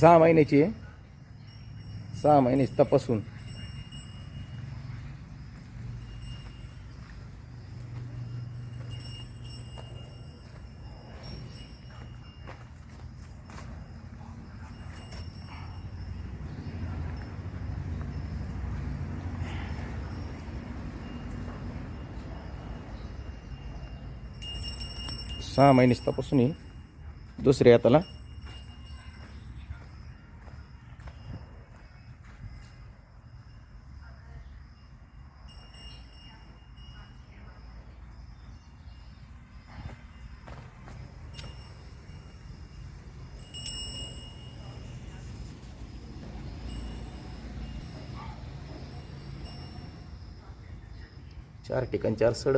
सहा महिन्याची आहे. सहा महिन्याची तपासून. सहा महिने तपासून ही दुसरी हाताला चार ठिकाण चार सड.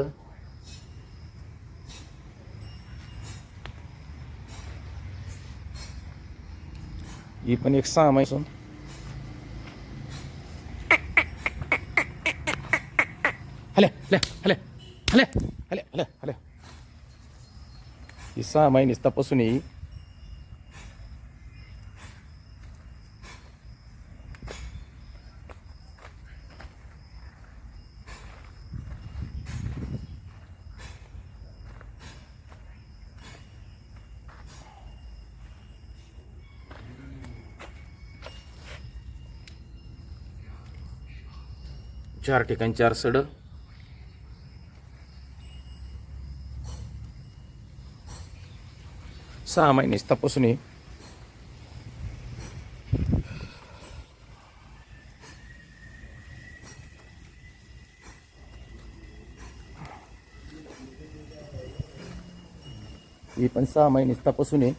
ही पण एक सहा महिसून हले हले हले हले हले हले. हले ही सहा महिनेच तपासून येई चार ठिकाणी चार सड. सहा महिने तपासून ये ही पण सहा महिने तपासून ये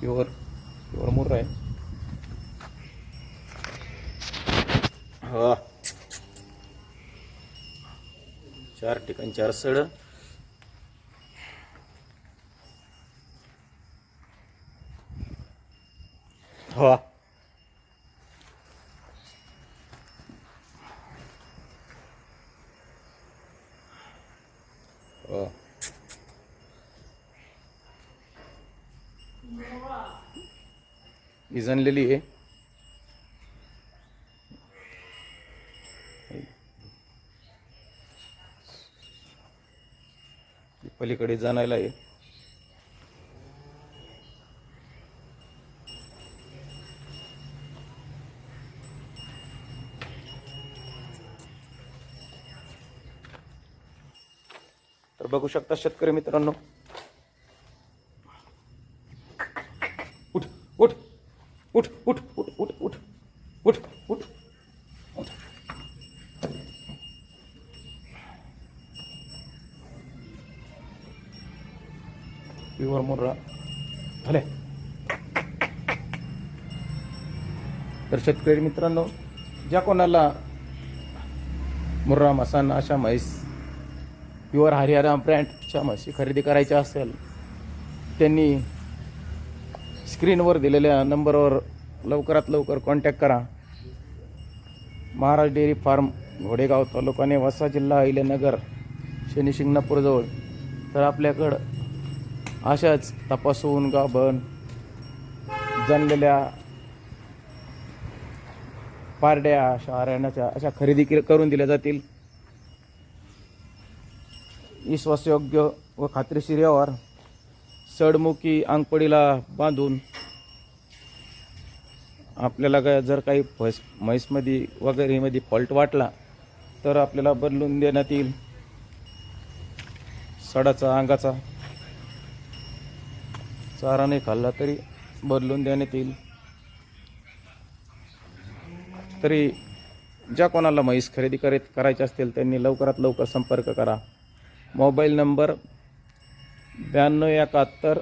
प्युअर प्युअर मुर्रा आहे चार ठिकाणी चार सड. हा. ही. आहे पलीकडे जाणायला आहे तर बघू शकता शेतकरी मित्रांनो. उठ उठ. उठ उठ उठ उठ उठ उठ उठ. उठ प्युअर मुर्रा. भले. तर शेतकरी मित्रांनो ज्या कोणाला मुर्रा मसाना अशा म्हैस प्युअर हरियाणा ब्रँडच्या म्हशी खरेदी करायच्या असेल त्यांनी स्क्रीनवर दिलेल्या नंबरवर लवकरात लवकर कॉन्टॅक्ट करा. महाराज डेअरी फार्म घोडेगाव तालुका नेवासा जिल्हा अहिल्यानगर शनी शिंगणापूरजवळ तर आपल्याकडं अशाच तपासून गाभण जनलेल्या पारड्या अशा अशा खरेदी के- करून दिल्या जातील. विश्वासयोग्य व खात्रीशीर व्यवहार. सडमुखी अंगपडीला बांधून आपल्याला काय जर काही म्हैस म्हैसमध्ये वगैरेमध्ये फॉल्ट वाटला तर आपल्याला बदलून देण्यात येईल. सडाचा अंगाचा चारा नाही खाल्ला तरी बदलून देण्यात येईल. तरी ज्या कोणाला म्हैस खरेदी करीत करायचे असतील त्यांनी लवकरात लवकर संपर्क करा. मोबाईल नंबर ब्याण्णव एकाहत्तर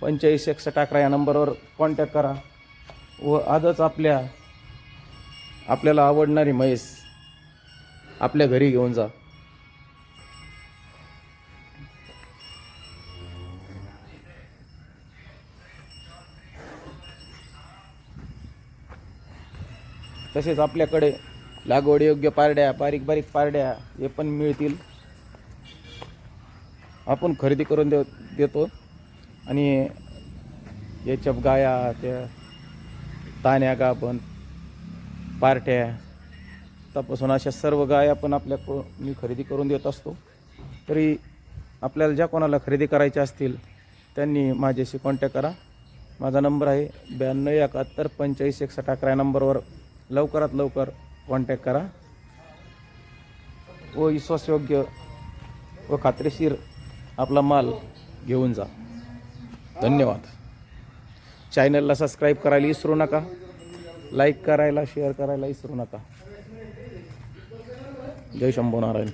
पंच्याऐंशी एकसष्ट अकरा या नंबरवर कॉन्टॅक्ट करा. व आजच आपल्या आपल्याला आवडणारी म्हैस आपल्या घरी घेऊन जा. तसेच आपल्याकडे लागवडयोग्य पारड्या बारीक बारीक पारड्या हे पण मिळतील. आपण खरेदी करून दे देतो. आणि याच्या गाया त्या ताण्या गाभण पार्ट्या तपासून अशा सर्व गाय आपण आपल्या मी खरेदी करून देत असतो. तरी आपल्याला ज्या कोणाला खरेदी करायच्या असतील त्यांनी माझ्याशी कॉन्टॅक्ट करा. माझा नंबर आहे ब्याण्णव एकाहत्तर पंचेचाळीस एकसष्ट अकरा या नंबरवर लवकरात लवकर कॉन्टॅक्ट करा. व विश्वासयोग्य व खात्रीशीर आपला माल घेऊन जा. धन्यवाद. चॅनलला सबस्क्राईब करायला विसरू नका. लाईक करायला शेअर करायला विसरू नका. जय शंभू नारायण